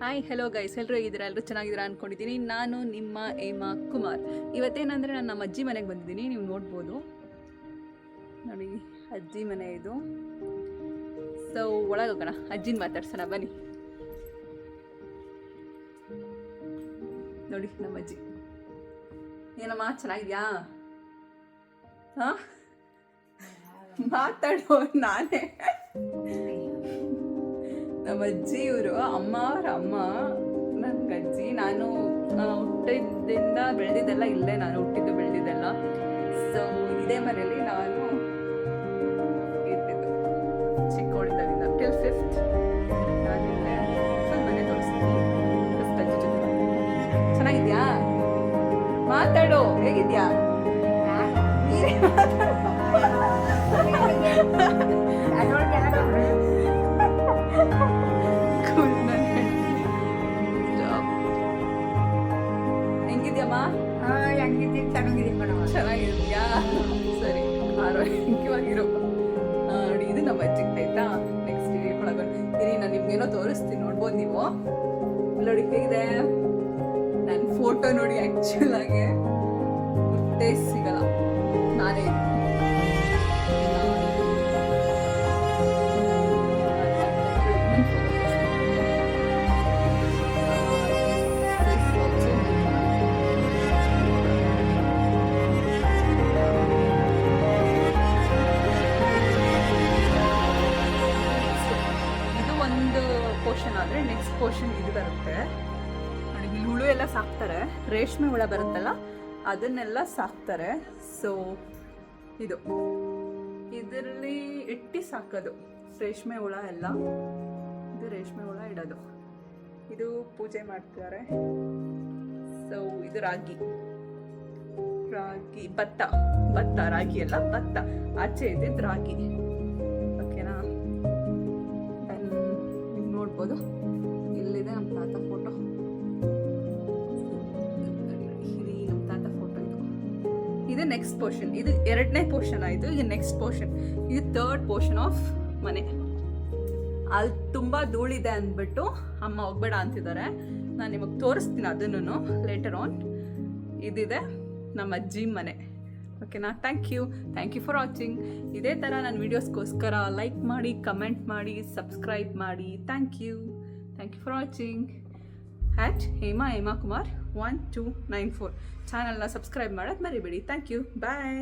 Hi hello guys ಎಲ್ಲರೂ ಇದ್ದೀರಾ ಎಲ್ಲರೂ ಚೆನ್ನಾಗಿದ್ದೀರಾ ಅಂದ್ಕೊಂಡಿದ್ದೀನಿ ನಾನು ನಿಮ್ಮ ಹೇಮಾ ಕುಮಾರ್. ಇವತ್ತೇನಂದರೆ ನಾನು ನಮ್ಮ ಅಜ್ಜಿ ಮನೆಗೆ ಬಂದಿದ್ದೀನಿ. ನೀವು ನೋಡ್ಬೋದು. ನೋಡಿ ಅಜ್ಜಿ ಮನೆ ಇದು. ಸೊ ಒಳಗೆ ಹೋಗೋಣ ಅಜ್ಜಿನ ಮಾತಾಡ್ಸೋಣ. ಬನ್ನಿ. ನೋಡಿ ನಮ್ಮ ಅಜ್ಜಿ. ಏನಮ್ಮ ಚೆನ್ನಾಗಿದ್ಯಾ? ಹಾಂ. ಮಾತಾಡೋ ನಾನೇ. ನಮ್ಮ ಅಜ್ಜಿ ಇವರು ಅಮ್ಮ ಅವ್ರ ಅಮ್ಮ ನನ್ನ ಅಜ್ಜಿ ನಾನು ಆ, ಹುಟ್ಟಿದ್ದಿಂದ ಬೆಳೆದಿದ್ದೆಲ್ಲ ಇಲ್ಲೇ ನಾನು ಹುಟ್ಟಿದ್ದು ಬೆಳೆದಿದ್ದೆಲ್ಲ. ಸೊ ಇದೇ ಮನೆಯಲ್ಲಿ ನಾನು ಇರ್ತಿದ್ದು. ಚಿಕ್ಕವಳಿದ್ದಾಗಿಂದ ಟಿಲ್ ಫಿಫ್ತ್ ನಾನು ಇಲ್ಲೇ ಸೊ ಮನೆ ತೋರಿಸ್ತೀನಿ. ಫಸ್ಟ್ ಅಜ್ಜಿ ಜೊತೆ. ಚೆನ್ನಾಗಿದ್ಯಾ? ಮಾತಾಡು ಹೇಗಿದ್ಯಾ? ನೀನೇ ಮಾತಾಡು. ಚೆನ್ನಾಗಿದ್ಯಾ? ಸರಿ, ಆರೋಗ್ಯವಾಗಿರು. ಇದು ನಮ್ಮ ಅಜ್ಜಿಗೆ ಆಯ್ತಾ? ನೆಕ್ಸ್ಟ್ ಒಳಗೆ ಇರಿ ನಾನು ನಿಮ್ಗೇನೋ ತೋರಿಸ್ತೀನಿ, ನೋಡ್ಬೋದು ನೀವು. ನೋಡಿ, ಹೇಗಿದೆ? ನನ್ನ ಫೋಟೋ ನೋಡಿ ಆ್ಯಕ್ಚುಲ್ ಆಗಿ. ಗುರ್ತೇ ಸಿಗಲ್ಲ. ನಾನೇ ಆದರೆ ನೆಕ್ಸ್ಟ್ ಪೋರ್ಷನ್ ಇದು ಬರುತ್ತೆ. ಇಲ್ಲಿ ಹುಳು ಎಲ್ಲ ಸಾಕ್ತಾರೆ. ರೇಷ್ಮೆ ಹುಳ ಬರುತ್ತಲ್ಲ, ಅದನ್ನೆಲ್ಲ ಸಾಕ್ತಾರೆ. ಸೊ ಇದು. ಇದರಲ್ಲಿ ಇಟ್ಟಿ ಸಾಕೋದು? ರೇಷ್ಮೆ ಹುಳ ಎಲ್ಲ. ಇದು ರೇಷ್ಮೆ ಹುಳ ಇಡೋದು. ಇದು ಪೂಜೆ ಮಾಡ್ತಾರೆ ಸೊ ಇದು ರಾಗಿ. ರಾಗಿ, ಭತ್ತ. ಭತ್ತ, ರಾಗಿ ಅಲ್ಲ, ಭತ್ತ. ಆಚೆ ಇದ್ದಿದ್ದು ರಾಗಿ. ನೋಡ್ಬೋದು ಇಲ್ಲಿದೆ ನಮ್ಮ ತಾತ ಫೋಟೋ ಇಲ್ಲಿ ನಮ್ಮ ಫೋಟೋ ಇದು. ಇದು ನೆಕ್ಸ್ಟ್ ಪೋರ್ಷನ್ ಇದು ಎರಡನೇ ಪೋರ್ಷನ್ ಆಯಿತು. ಇದು ನೆಕ್ಸ್ಟ್ ಪೋರ್ಷನ್ ಇದು ಥರ್ಡ್ ಪೋರ್ಷನ್ ಆಫ್ ಮನೆ. ಅಲ್ಲಿ ತುಂಬ ಧೂಳಿದೆ ಅಂದ್ಬಿಟ್ಟು ಅಮ್ಮ ಹೋಗ್ಬೇಡ ಅಂತಿದ್ದಾರೆ. ನಾನು ನಿಮಗೆ ತೋರಿಸ್ತೀನಿ ಅದನ್ನು ಲೇಟರ್ ಆನ್ ಇದಿದೆ ನಮ್ಮ ಅಜ್ಜಿ ಮನೆ. ಓಕೆನಾ thank you thank you for watching ಇದೇ ಥರ ನನ್ನ ವೀಡಿಯೋಸ್ಗೋಸ್ಕರ ಲೈಕ್ ಮಾಡಿ ಕಮೆಂಟ್ ಮಾಡಿ ಸಬ್ಸ್ಕ್ರೈಬ್ ಮಾಡಿ. Thank you thank you for watching hat Hema Hema Kumar one two nine four ಚಾನಲ್ನ ಸಬ್ಸ್ಕ್ರೈಬ್ ಮಾಡೋದು ಮರಿಬೇಡಿ. Thank you bye